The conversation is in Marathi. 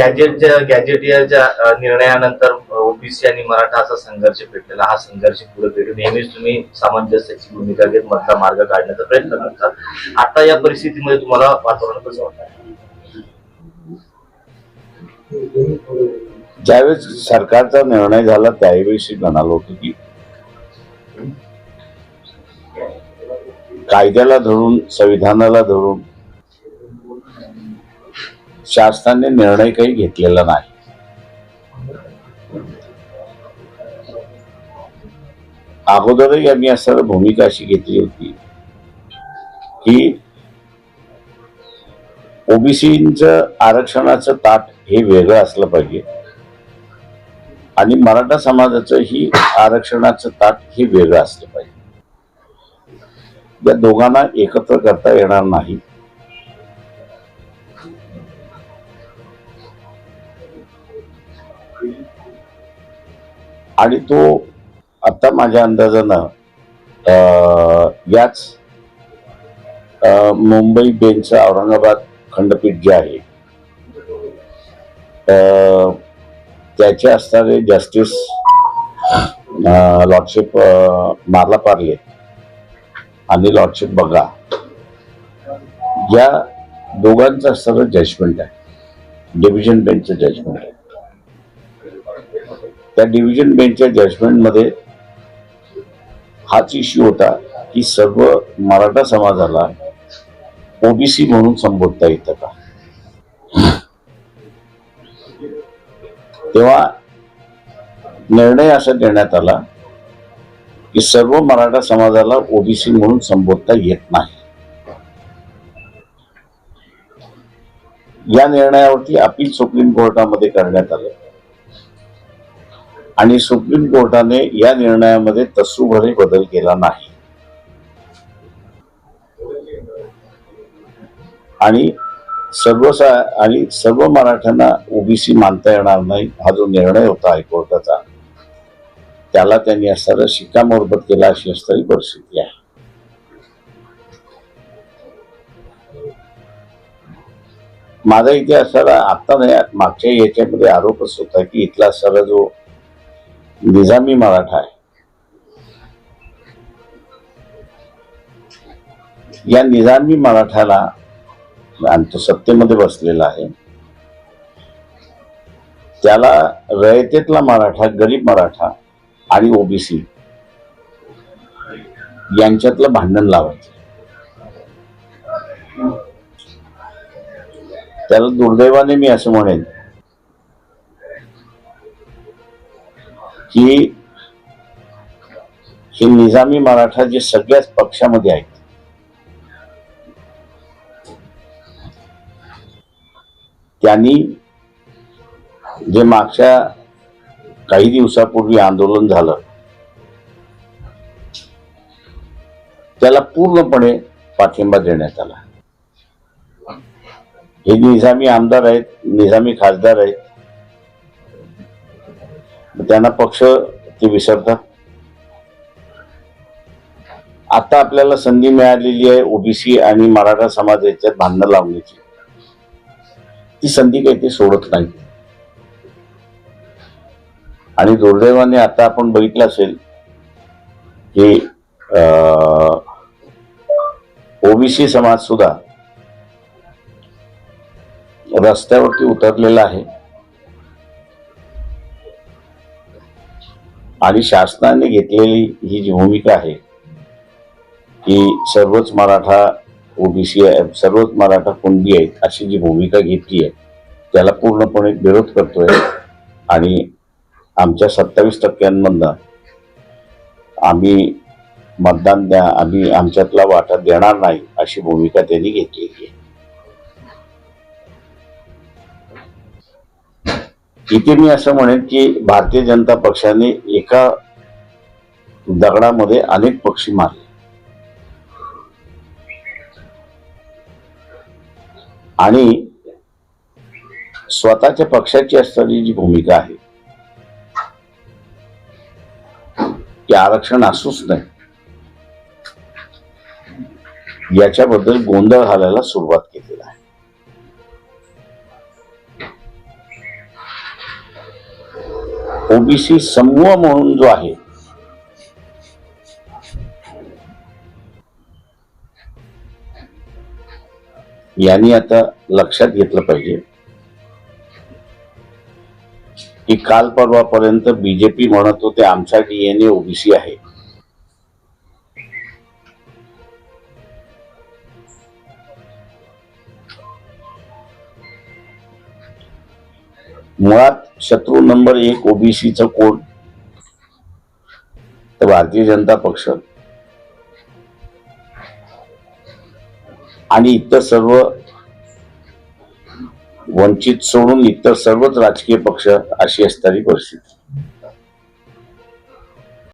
गॅजेटच्या गॅजेटियरच्या निर्णयानंतर ओबीसी आणि मराठा असा संघर्ष पेटलेला हा संघर्ष पुढे पेटून नेहमीच तुम्ही सामंजस्याची भूमिका घेत मधला मार्ग काढण्याचा प्रयत्न करतात आता या परिस्थितीमध्ये तुम्हाला वातावरण कसं वाटत? ज्यावेळेस सरकारचा निर्णय झाला त्यावेळी म्हणालो होतो की कायद्याला धरून संविधानाला धरून शासनाने निर्णय काही घेतलेला नाही. अगोदरही आम्ही असं भूमिका अशी घेतली होती की ओबीसीच आरक्षणाचं ताट हे वेगळं असलं पाहिजे आणि मराठा समाजाचं ही आरक्षणाचं ताट हे वेगळं असलं पाहिजे. या दोघांना एकत्र करता येणार नाही. आणि तो आता माझ्या अंदाजानं याच मुंबई बेंच औरंगाबाद खंडपीठ जे आहे त्याचे असणारे जस्टिस लॉर्डशिप मारला पारले आणि लॉर्डशिप बघा. या दोघांचं असणारं जजमेंट आहे. डिव्हिजन बेंचचं जजमेंट आहे. त्या डिव्हिजन बेंचच्या जजमेंटमध्ये हाच इश्यू होता की सर्व मराठा समाजाला ओबीसी म्हणून संबोधता येतं का? तेव्हा निर्णय असा देण्यात आला की सर्व मराठा समाजाला ओबीसी म्हणून संबोधता येत नाही. या निर्णयावरती अपील सुप्रीम कोर्टामध्ये करण्यात आलं. आणि सुप्रीम कोर्टाने या निर्णयामध्ये तसूभरही बदल केला नाही. आणि सर्व आणि सर्व मराठ्यांना ओबीसी मानता येणार नाही हा जो निर्णय होता हायकोर्टाचा त्याला त्यांनी असताना शिक्कामोर्बत केला अशी असणारी परिस्थिती आहे. माझा इथे असणारा आता नाही मागच्या याच्यामध्ये आरोपच होता की इथला असणारा जो निजामी मराठा आहे. या निजामी मराठाला आणि तो सत्तेमध्ये बसलेला आहे. त्याला रयतेतला मराठा गरीब मराठा आणि ओबीसी यांच्यातलं भांडण लावायचं. त्याला दुर्दैवाने मी असं म्हणेन की हे निजामी मराठा जे सगळ्याच पक्षामध्ये आहेत. त्यांनी जे मागच्या काही दिवसापूर्वी आंदोलन झालं त्याला पूर्णपणे पाठिंबा देण्यात आला. हे निजामी आमदार आहेत निजामी खासदार आहेत त्यांना पक्ष ते विसरतात. आता आपल्याला संधी मिळालेली आहे ओबीसी आणि मराठा समाज याच्यात भांडणं लावण्याची. ती संधी काही ते सोडत नाही. आणि दुर्दैवाने आता आपण बघितलं असेल की ओबीसी समाज सुद्धा रस्त्यावरती उतरलेला आहे. आणि शासनाने घेतलेली ही जी भूमिका आहे की सर्वच मराठा ओबीसी सर्वच मराठा कुंडी आहेत अशी जी भूमिका घेतली आहे त्याला पूर्णपणे विरोध करतोय. आणि आमच्या सत्तावीस टक्क्यांमधनं आम्ही मतदान द्या आम्ही आमच्यातला वाटा देणार नाही अशी भूमिका त्यांनी घेतलेली आहे. इथे मी असं म्हणेन की भारतीय जनता पक्षाने एका दगडामध्ये अनेक पक्षी मारले. आणि स्वतःच्या पक्षाची असणारी जी भूमिका आहे की आरक्षण असूच नाही. याच्याबद्दल गोंधळ घालायला सुरुवात केलेला आहे. ओबीसी समूह म्हणून जो आहे. यांनी आता लक्षात घेतलं पाहिजे की काल परवापर्यंत बीजेपी म्हणत होते आमचा डीएनए ओबीसी आहे. मुळात शत्रू नंबर एक ओबीसीचं कोण? तर भारतीय जनता पक्ष. आणि इतर सर्व वंचित सोडून इतर सर्वच राजकीय पक्ष अशी असणारी परिस्थिती.